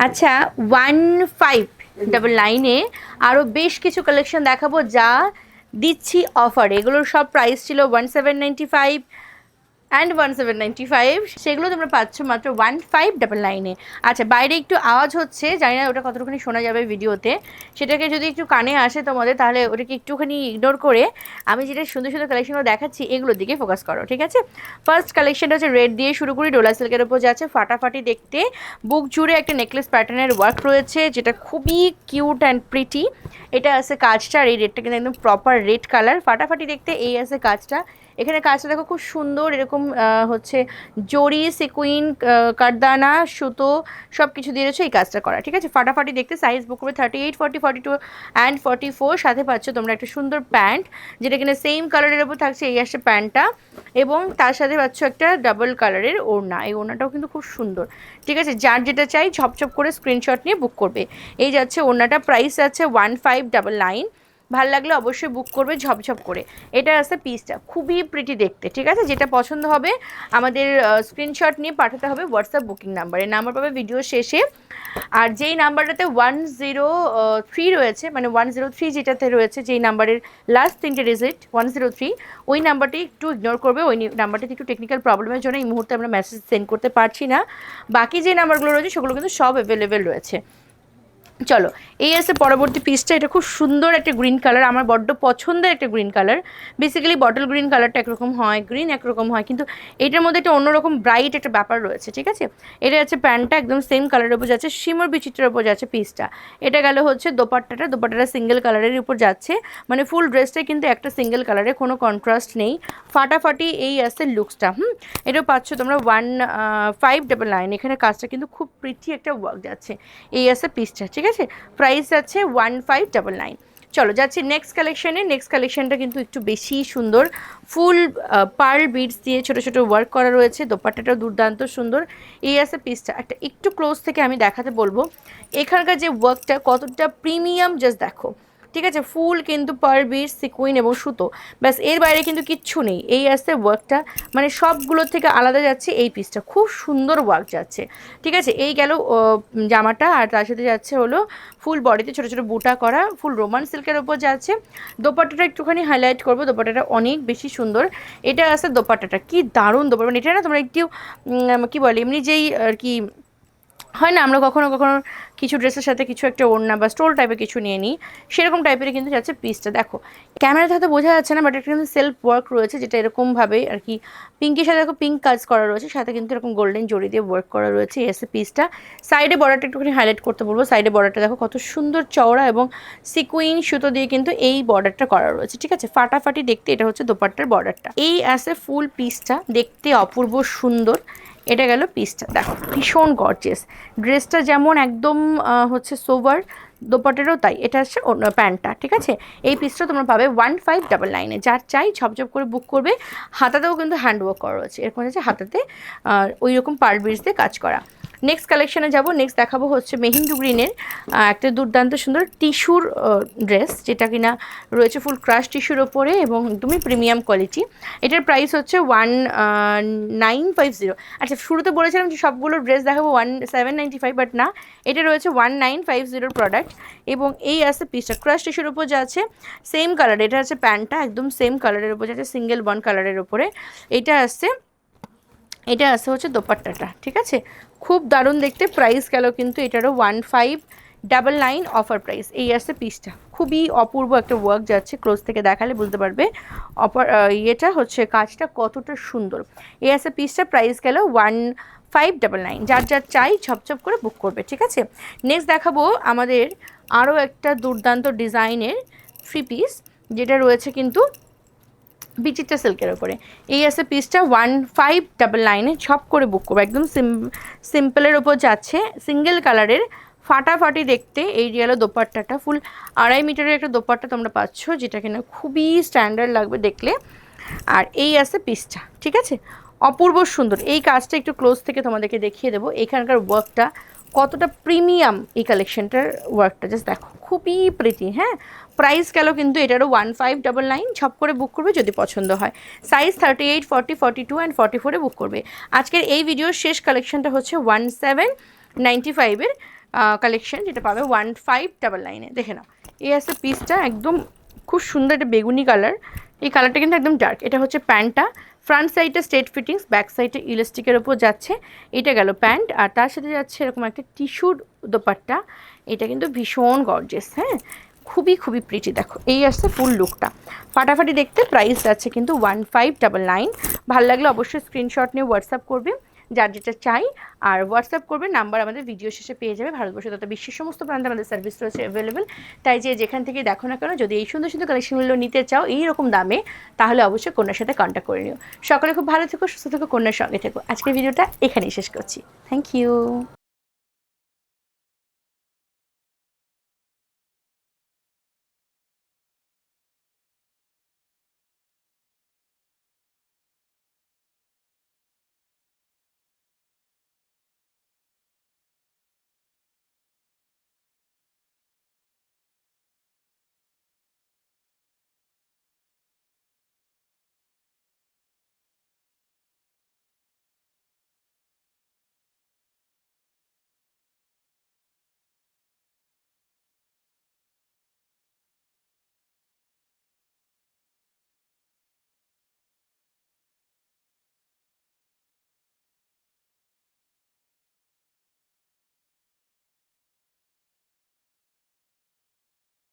আচ্ছা one five double নাইনে আরও বেশ কিছু কালেকশন দেখাবো যা দিচ্ছি অফার এগুলোর সব প্রাইস ছিল one seven ninety five and one seven ninety five সেগুলো তোমরা পাচ্ছ মাত্র ওয়ান ফাইভ ডাবল নাইনে আচ্ছা বাইরে একটু আওয়াজ হচ্ছে, জানি না ওটা কতটুকুনি শোনা যাবে ভিডিওতে। সেটাকে যদি একটু কানে আসে তোমাদের, তাহলে ওটাকে একটুখানি ইগনোর করে আমি যেটা সুন্দর সুন্দর কালেকশনগুলো দেখাচ্ছি, এগুলোর দিকে ফোকাস করো, ঠিক আছে? ফার্স্ট কালেকশনটা হচ্ছে রেড দিয়ে শুরু করি, ডোলা সিল্কের ওপর যাচ্ছে, ফাটাফাটি দেখতে। বুক জুড়ে একটা নেকলেস প্যাটার্নের ওয়ার্ক রয়েছে, যেটা খুবই কিউট অ্যান্ড প্রিটি এটা আছে কাজটা, আর এই রেডটা কিন্তু একদম প্রপার রেড কালার ফাটাফাটি দেখতে এই আছে কাজটা। এখানে কাজটা দেখো খুব সুন্দর, এরকম আহ, হচ্ছে জরি সিকুইন কারদানা সুতো সব কিছু দিয়ে রয়েছে এই কাজটা করা ঠিক আছে? ফাটাফাটি দেখতে সাইজ বুক করবে thirty eight forty forty two and forty four সাথে পাচ্ছ তোমরা একটা সুন্দর প্যান্ট যেটা কিনা সেম কালারের ওপর থাকছে এই আসছে প্যান্টটা এবং তার সাথে পাচ্ছ একটা ডাবল কালারের ওড়না এই ওড়নাটাও কিন্তু খুব সুন্দর ঠিক আছে? যার যেটা চাই ঝপঝপ করে স্ক্রিনশট নিয়ে বুক করবে এই যাচ্ছে ওড়নাটা প্রাইস আছে ওয়ান ফাইভ ডাবল নাইন ভালো লাগলে অবশ্যই বুক করবে, ঝপঝপ করে। এটা আছে পিসটা খুবই প্রিটি দেখতে, ঠিক আছে? যেটা পছন্দ হবে, আমাদের স্ক্রিনশট নিয়ে পাঠাতে হবে হোয়াটসঅ্যাপ বুকিং নাম্বারে নাম্বার পাবে ভিডিও শেষে। আর যেই নাম্বারটাতে ওয়ান জিরো থ্রি রয়েছে মানে ওয়ান জিরো থ্রি যেটাতে রয়েছে, যেই নাম্বারের লাস্ট তিনটে ডিজিট ওয়ান জিরো থ্রি ওই নাম্বারটি একটু ইগনোর করবে। ওই নাম্বারটিতে একটু টেকনিক্যাল প্রবলেমের জন্য এই মুহূর্তে আমরা মেসেজ সেন্ড করতে পারছি না। বাকি যে নাম্বারগুলো রয়েছে, সেগুলো কিন্তু সব অ্যাভেলেবেল রয়েছে। চলো, এই আছে পরবর্তী পিসটা এটা খুব সুন্দর একটা গ্রিন কালার আমার বড্ড পছন্দের একটা green colour basically bottle green কালারটা একরকম হয় গ্রিন একরকম হয়, কিন্তু এটার মধ্যে একটা অন্যরকম ব্রাইট একটা ব্যাপার রয়েছে, ঠিক আছে? এটা আছে প্যান্টটা একদম সেম কালারের উপর যাচ্ছে শিমর বিচিত্রের উপর যাচ্ছে পিসটা এটা গেল হচ্ছে দোপাট্টাটা দোপাট্টাটা সিঙ্গেল কালারের উপর যাচ্ছে। মানে ফুল ড্রেসটাই কিন্তু একটা সিঙ্গেল কালারে কোনো কন্ট্রাস্ট নেই। ফাটাফাটি এই আছে লুকসটা হুম? এটাও পাচ্ছ তোমরা ওয়ান ফাইভ ডাবল নাইন এখানে কাজটা কিন্তু খুব প্রিটি একটা ওয়ার্ক যাচ্ছে। এই আছে পিসটা ঠিক আছে? প্রাইস যাচ্ছে ওয়ান ফাইভ ডাবল নাইন চলো, যাচ্ছি নেক্সট কালেকশানে নেক্সট কালেকশানটা কিন্তু একটু বেশি সুন্দর। ফুল পার্ল বিডস দিয়ে ছোটো ছোটো ওয়ার্ক করা রয়েছে। দোপাট্টাটাও দুর্দান্ত সুন্দর। এই আছে পিসটা একটা একটু ক্লোজ থেকে আমি দেখাতে বলব। এখানকার যে ওয়ার্কটা কতটা প্রিমিয়াম জাস্ট দেখো। ঠিক আছে? ফুল কিন্তু পার বিট সিকুইন এবং সুতো। ব্যাস, এর বাইরে কিন্তু কিচ্ছু নেই। এই আসছে ওয়ার্কটা মানে সবগুলো থেকে আলাদা যাচ্ছে এই পিসটা খুব সুন্দর ওয়ার্ক যাচ্ছে। ঠিক আছে? এই গেল জামাটা, আর তার সাথে যাচ্ছে হলো ফুল বডিতে ছোটো ছোটো বুটা করা ফুল রোমান সিল্কের ওপর যাচ্ছে। দোপাট্টাটা একটুখানি হাইলাইট করব, দোপাট্টাটা অনেক বেশি সুন্দর। এটা আছে দোপাট্টাটা। কি দারুণ দোপাট্টা। মানে এটা না তোমরা একটু কী বলে, এমনি যেই আর কি হয় না, আমরা কখনো কখনো কিছু ড্রেসের সাথে কিছু একটা ওড়না বা স্টোল টাইপের কিছু নিয়ে নিই, সেরকম টাইপের কিন্তু যাচ্ছে পিসটা দেখো ক্যামেরাতে হয়তো বোঝা যাচ্ছে না বাট এটা কিন্তু সেলফ ওয়ার্ক রয়েছে, যেটা এরকমভাবে আর কি পিঙ্কের সাথে দেখো পিঙ্ক কাজ করা রয়েছে, সাথে কিন্তু এরকম গোল্ডেন জড়ি দিয়ে ওয়ার্ক করা রয়েছে এসে পিসটা সাইডে বর্ডারটা একটুখানি হাইলাইট করতে বলব সাইডে বর্ডারটা দেখো কত সুন্দর চওড়া এবং সিকুইন সুতো দিয়ে কিন্তু এই বর্ডারটা করা রয়েছে, ঠিক আছে? ফাটাফাটি দেখতে এটা হচ্ছে দোপাট্টার বর্ডারটা এই আসে ফুল পিসটা দেখতে অপূর্ব সুন্দর। এটা গেল পিসটা দেখো, ভীষণ গর্জেস ড্রেসটা যেমন একদম হচ্ছে সোভার দোপাটেরও তাই। এটা হচ্ছে প্যান্টটা, ঠিক আছে? এই পিসটা তোমরা পাবে ওয়ান ফাইভ ডাবল নাইনে যার চাই ঝপঝপ করে বুক করবে। হাতাতেও কিন্তু হ্যান্ডওয়ার্ক করা রয়েছে। এরকম হচ্ছে হাতাতে ওই রকম পার্ট দিয়ে কাজ করা। নেক্সট কালেকশানে যাব। নেক্সট দেখাবো হচ্ছে মেহিন্দু গ্রিনের একটা দুর্দান্ত সুন্দর টিস্যুর ড্রেস যেটা কিনা রয়েছে ফুল ক্রাশ টিস্যুর ওপরে এবং একদমই প্রিমিয়াম কোয়ালিটি এটার প্রাইস হচ্ছে ওয়ান নাইন ফাইভ জিরো আচ্ছা শুরুতে বলেছিলাম যে সবগুলো ড্রেস দেখাবো one seven ninety five but না, এটা রয়েছে ওয়ান নাইন ফাইভ জিরোর প্রোডাক্ট এবং এই আছে পিসটা ক্রাশ টিস্যুর উপর আছে সেম কালার এটা হচ্ছে প্যান্টটা, একদম সেম কালারের উপর যাচ্ছে সিঙ্গেল ওয়ান কালারের ওপরে এটা আসছে এটা আছে হচ্ছে দোপাট্টাটা, ঠিক আছে? খুব দারুণ দেখতে প্রাইস গেল কিন্তু এটারও one five double nine offer price এই আসছে পিসটা খুবই অপূর্ব একটা ওয়ার্ক যাচ্ছে ক্লোজ থেকে দেখালে বুঝতে পারবে। অপার ইয়েটা হচ্ছে কাজটা কতটা সুন্দর। এই আসছে পিসটা প্রাইস গেল ওয়ান ফাইভ ডাবল নাইন যার যার চাই ঝপঝপ করে বুক করবে, ঠিক আছে? নেক্সট দেখাবো আমাদের আরও একটা দুর্দান্ত ডিজাইনের থ্রি পিস যেটা রয়েছে কিন্তু বিচিত্রা সিল্কের ওপরে। এই আছে পিসটা ওয়ান ফাইভ ডাবল নাইনে ছপ করে বুক করব। একদম সিম সিম্পলের ওপর যাচ্ছে। সিঙ্গেল কালারের ফাটাফাটি দেখতে এই গেলো দোপাট্টাটা। ফুল আড়াই মিটারের একটা দোপাট্টা তোমরা পাচ্ছ, যেটা কিনা খুবই স্ট্যান্ডার্ড লাগবে দেখলে। আর এই আছে পিসটা ঠিক আছে? অপূর্ব সুন্দর। এই কাজটা একটু ক্লোজ থেকে তোমাদেরকে দেখিয়ে দেবো। এখানকার ওয়ার্কটা কতটা প্রিমিয়াম এই কালেকশনটার ওয়ার্কটা জাস্ট দেখো, খুবই প্রিটি হ্যাঁ? প্রাইস গেল কিন্তু এটারও ওয়ান ফাইভ ডাবল নাইন ছপ করে বুক করবে যদি পছন্দ হয়। Size thirty eight forty forty two and forty ফোরে বুক করবে। আজকের এই ভিডিওর শেষ কালেকশনটা হচ্ছে ওয়ান সেভেন নাইনটি ফাইভের কালেকশন যেটা পাবে ওয়ান ফাইভ ডাবল নাইনে দেখে নাও, এই আছে পিসটা একদম খুব সুন্দর একটা বেগুনি কালার এই কালারটা কিন্তু একদম ডার্ক এটা হচ্ছে প্যান্টটা। ফ্রন্ট সাইডে স্ট্রেট ফিটিংস ব্যাক সাইডে ইলাস্টিকের ওপর যাচ্ছে। এটা গেল প্যান্ট, আর তার সাথে যাচ্ছে এরকম একটা টিস্যুর দোপাট্টা। এটা কিন্তু ভীষণ গর্জেস হ্যাঁ? খুবই খুবই প্রিটি দেখো। এই আসছে ফুল লুকটা ফাটাফাটি দেখতে প্রাইস যাচ্ছে কিন্তু ওয়ান ফাইভ ডাবল নাইন ভালো লাগলে অবশ্যই স্ক্রিনশট নিয়ে হোয়াটসঅ্যাপ করবে। যার যেটা চাই। আর হোয়াটসঅ্যাপ করবে নাম্বার আমাদের ভিডিও শেষে পেয়ে যাবে। ভারতবর্ষে তথা বিশ্বের সমস্ত প্রান্তে আমাদের সার্ভিস রয়েছে অ্যাভেলেবেল তাই যে যেখান থেকে দেখো না কেন, যদি এই সুন্দর সুন্দর কালেকশনগুলো নিতে চাও এই রকম দামে, তাহলে অবশ্যই কন্যার সাথে কন্ট্যাক্ট করে নিও। সকলে খুব ভালো থেকো, সুস্থ থেকো, কন্যার সঙ্গে থেকো। আজকের ভিডিওটা এখানেই শেষ করছি। Thank you